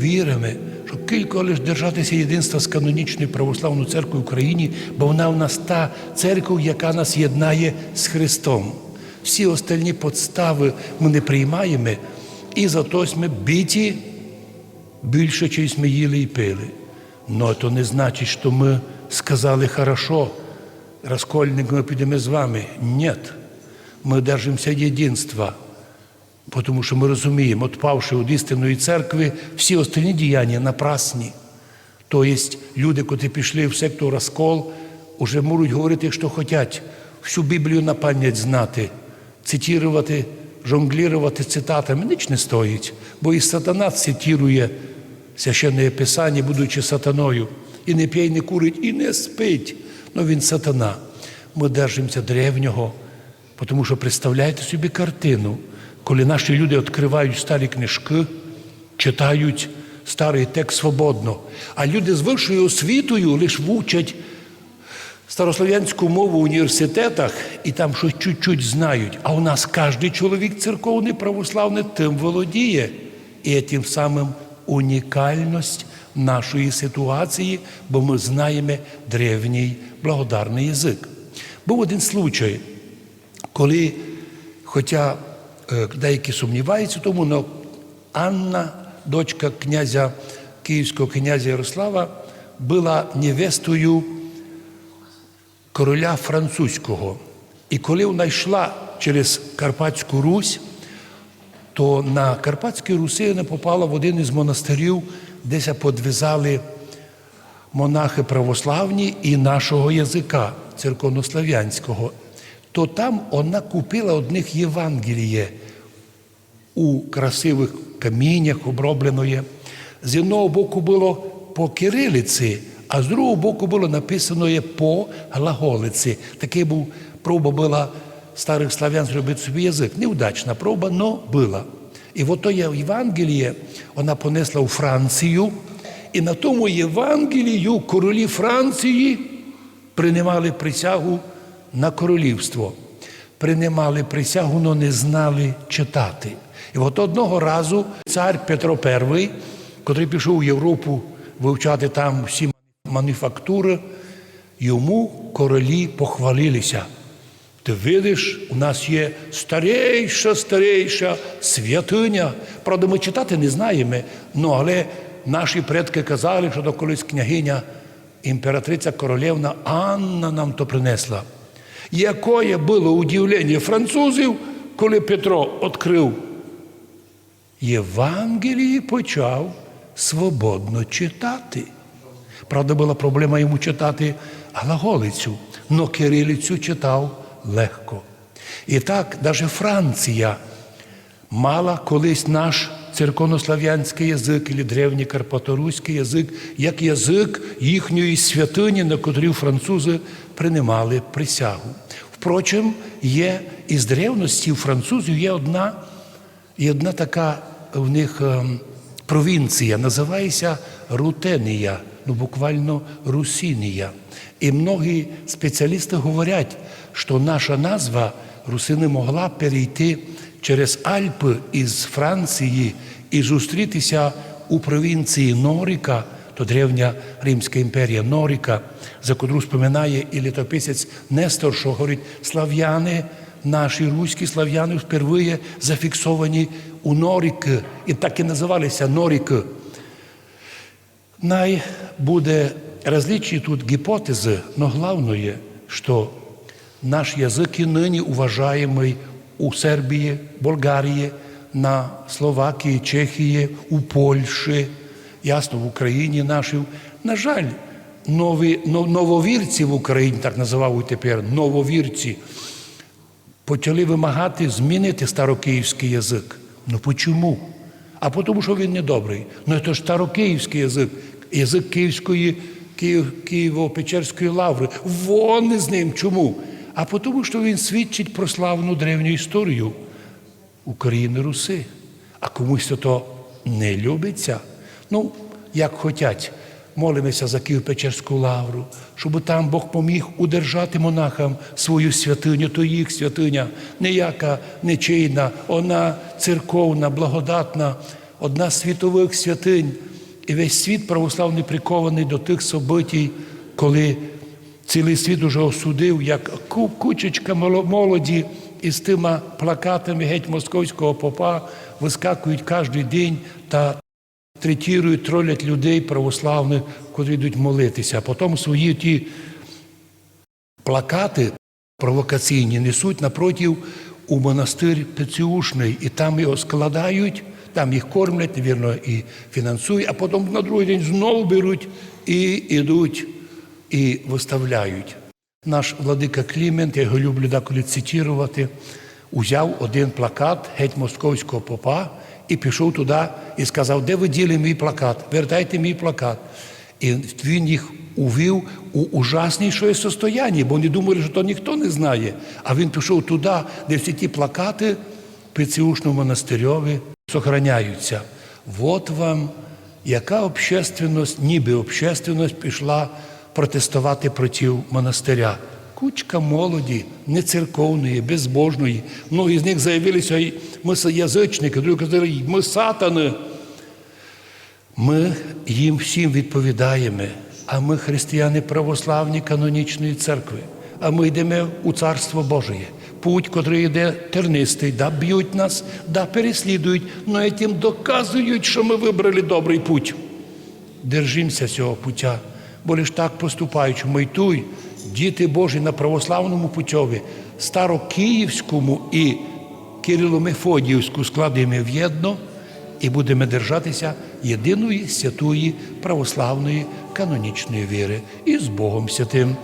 віримо, що кілько лише держатися єдинства з канонічною православною церквою в Україні, бо вона в нас та церква, яка нас єднає з Христом. Всі остальні подстави ми не приймаємо, і зато ми біті більше, чись ми їли і пили. Но то не значить, що ми сказали хорошо, розкольник, ми підемо з вами. Ні. Ми держимося єдинства, тому що ми розуміємо, отпавши від істинної церкви, всі остальні діяння напрасні. Тобто люди, котрі пішли в секту розкол, вже можуть говорити, що хочуть, всю Біблію на пам'ять знати, цитувати, жонглірувати цитатами, ніч не стоїть, бо і сатана цитує священне Писання, будучи сатаною, і не п'є, і не курить, і не спить. Ну він сатана. Ми держимося древнього, тому що представляєте собі картину, коли наші люди відкривають старі книжки, читають старий текст свободно, а люди з вищою освітою лише вчать старослов'янську мову в університетах і там щось чуть-чуть знають. А у нас кожен чоловік церковний православний тим володіє. І тим самим унікальність нашої ситуації, бо ми знаємо древній благодарний язик. Був один случай, коли, хоча деякі сумніваються, тому але Анна, дочка князя Київського князя Ярослава, була невестою короля французького. І коли вона йшла через Карпатську Русь, то на Карпатській Русі вона попала в один із монастирів, де ся подвизали монахи православні і нашого язика, церковнослав'янського. То там вона купила одних Євангеліє у красивих каміннях обробленої. З одного боку було по кирилиці, а з другого боку було написано по глаголиці. Такий був проба була старих славян зробити собі язик. Неудачна проба, але була. І от то Євангеліє вона понесла у Францію, і на тому Євангелію королі Франції приймали присягу на королівство. Приймали присягу, але не знали читати. І от одного разу цар Петро І, котрий пішов у Європу вивчати там всі мануфактури, йому королі похвалилися. Ти видиш, у нас є старейша, старейша святиня. Правда, ми читати не знаємо, але наші предки казали, що до колись княгиня, імператриця королівна Анна нам то принесла. Якое було удивлення французів, коли Петро відкрив Євангелії почав свободно читати. Правда, була проблема йому читати глаголицю, але кирилицю читав легко. І так, навіть Франція мала колись наш церковнослав'янський язик, або древній карпаторуський язик, як язик їхньої святині, на котрій французи приймали присягу. Впрочем, є із древності у французів є одна, є одна така в них ем, провінція, називається Рутенія, ну буквально Русінія. І многі спеціалісти говорять, що наша назва Русини могла перейти через Альпи із Франції і зустрітися у провінції Норіка, то древня Римська імперія Норіка, за котру споминає і літописець Нестор, що говорить, слав'яни, наші руські слав'яни впервые зафіксовані у Норіки, і так і називалися Норіки. Най буде различні тут гипотези, но главное, что наш язык и ныне уважаемый у Сербии, Болгарии, на Словакії, Чехії, у Польщі, ясно, в Україні нашій. На жаль, нові, нововірці в Україні, так називають тепер, нововірці, почали вимагати змінити старокиївський язик. Ну почому? А тому, що він недобрий. Ну це ж старокиївський язик, язик Київської, Київ, Києво-Печерської лаври. Вони з ним. Чому? А тому, що він свідчить про славну древню історію України Руси. А комусь то не любиться. Ну, як хотять. Молимося за Києво-Печерську лавру, щоб там Бог поміг удержати монахам свою святиню, то їх святиня, ніяка нечийна, вона церковна, благодатна. одна з світових святинь, і весь світ православний прикований до тих событій, коли цілий світ уже осудив, як кучечка молоді із тими плакатами геть московського попа вискакують кожен день та третірують, тролять людей православних, котрі йдуть молитися. А потім свої ті плакати провокаційні несуть напротив у монастир Пеціушний, і там його складають, там їх кормлять, невірно, і фінансують, а потім на другий день знову беруть і йдуть і виставляють. Наш владика Клімент, я його люблю деколи цитувати, узяв один плакат геть московського попа і пішов туди і сказав, де ви діли мій плакат? Вертайте мій плакат. І він їх увів у ужасніше состояння, бо вони думали, що то ніхто не знає. А він пішов туди, де всі ті плакати Пеціушному монастирьові сохраняються. Вот вам, яка общественность, ніби общественность пішла протестувати проти монастиря. Кучка молоді, нецерковної, безбожної. Многі з них заявилися, «Й ми язичники, другі казали, ми сатани. Ми їм всім відповідаємо, а ми християни православні канонічної церкви. А ми йдемо у Царство Божє. Путь, котрий йде тернистий, да б'ють нас, да переслідують, але тим доказують, що ми вибрали добрий путь. Держимося цього пуття, бо лиш так поступаючи, митуй, діти Божі на православному путьові, старокиївському і Кирило-Мефодіївську складемо в'єдно і будемо держатися єдиної святої православної канонічної віри і з Богом Святим.